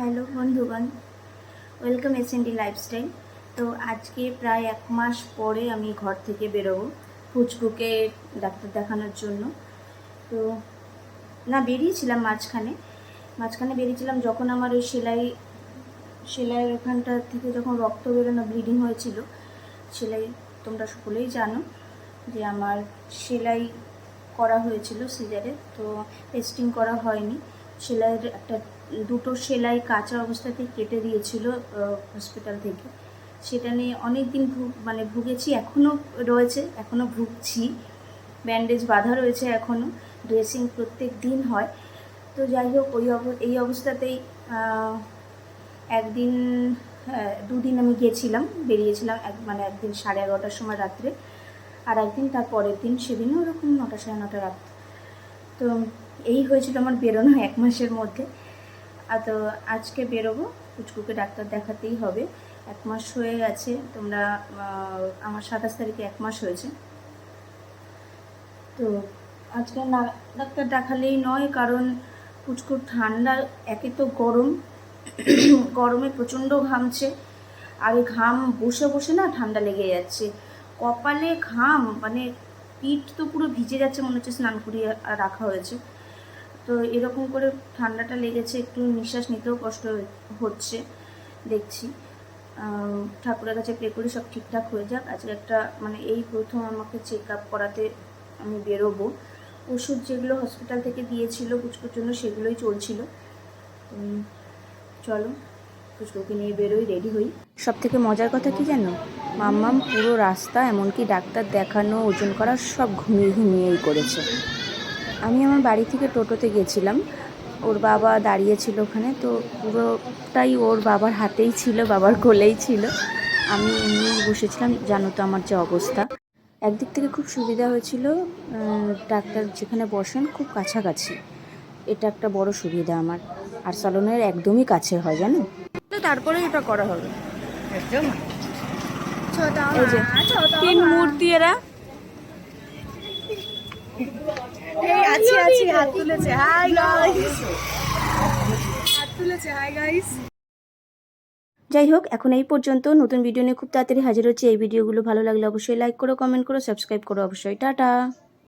Hello বন্ধুগণ, welcome S N D lifestyle. তো আজকে প্রায় এক মাস পরে আমি ঘর থেকে বেরোবো পুচকুকে ডাক্তার দেখানোর জন্য। তো না, বেরিয়েছিলাম মাঝখানে। মাঝখানে বেরিয়েছিলাম যখন আমার ওই সেলাই, সেলাইয়ের ওখানটা থেকে যখন রক্ত বেরোনো ব্লিডিং হয়েছিল, সেলাই তোমরা সকলেই জানো যে আমার সেলাই করা হয়েছিল সিজারে, তো টেস্টিং করা হয়নি। সেলাইয়ের একটা দুটো সেলাই কাঁচা অবস্থাতেই কেটে দিয়েছিল হসপিটাল থেকে। সেটা নিয়ে অনেক দিন মানে ভুগেছি এখনও রয়েছে এখনও ভুগছি। ব্যান্ডেজ বাঁধা রয়েছে এখনও ড্রেসিং প্রত্যেক দিন হয়। তো যাই হোক ওই এই অবস্থাতেই একদিন হ্যাঁ, দুদিন আমি গেছিলাম বেরিয়েছিলাম এক মানে একদিন সাড়ে এগারোটার সময় রাত্রে আর একদিন তার পরের দিন সেদিনও ওরকম নটা সাড়ে নটা রাত। তো এই হয়েছিল আমার বেরোনো এক মাসের মধ্যে। আর তো আজকে বেরোবো পুচকুকে ডাক্তার দেখাতেই হবে। এক মাস হয়ে গেছে, তোমরা আমার সাতাশ তারিখে এক মাস হয়েছে। তো আজকে না, ডাক্তার দেখালেই নয়, কারণ পুচকুর ঠান্ডা, একে তো গরম। গরমে প্রচণ্ড ঘামছে, আর ঘাম বসে বসে না ঠান্ডা লেগে যাচ্ছে। কপালে ঘাম মানে পিঠ তো পুরো ভিজে যাচ্ছে, মনে হচ্ছে স্নান করিয়ে রাখা হয়েছে। তো এরকম করে ঠান্ডাটা লেগেছে, একটু নিঃশ্বাস নিতেও কষ্ট হচ্ছে, দেখছি। ঠাকুরের কাছে প্রে করি সব ঠিকঠাক হয়ে যাক। আজকে একটা মানে এই প্রথম আমাকে চেক আপ করাতে আমি বেরোবো। ওষুধ যেগুলো হসপিটাল থেকে দিয়েছিল পুচকুর জন্য সেগুলোই চলছিল। চলো, পুচকুকে নিয়ে বেরোই রেডি হই। সব থেকে মজার কথা কি জানো? মাম্মাম পুরো রাস্তা, এমনকি ডাক্তার দেখানো, ওজন করা, সব ঘুমিয়ে ঘুমিয়েই করেছে। আমি আমার বাড়ি থেকে টোটোতে গেছিলাম। ওর বাবা দাঁড়িয়েছিল ওখানে তো পুরোটাই ওর বাবার হাতেই ছিল বাবার কোলেই ছিল। আমি এমনি বসেছিলাম জানো তো আমার যে অবস্থা। একদিক থেকে খুব সুবিধা হয়েছিল ডাক্তার যেখানে বসেন খুব কাছাকাছি। এটা একটা বড় সুবিধা আমার আর সালনের একদমই কাছে হয় জানো? তো তারপরে এটা করা হবে। তিন মূর্তি এরা। আছি আছি হাত তুলেছে। হাই গাইস হাত তুলেছে হাই গাইস যাই হোক এখন এই পর্যন্ত। নতুন ভিডিও নিয়ে খুব তাড়াতাড়ি হাজির হচ্ছে। এই ভিডিওগুলো ভালো লাগলে অবশ্যই লাইক করো কমেন্ট করো সাবস্ক্রাইব করো অবশ্যই। টাটা।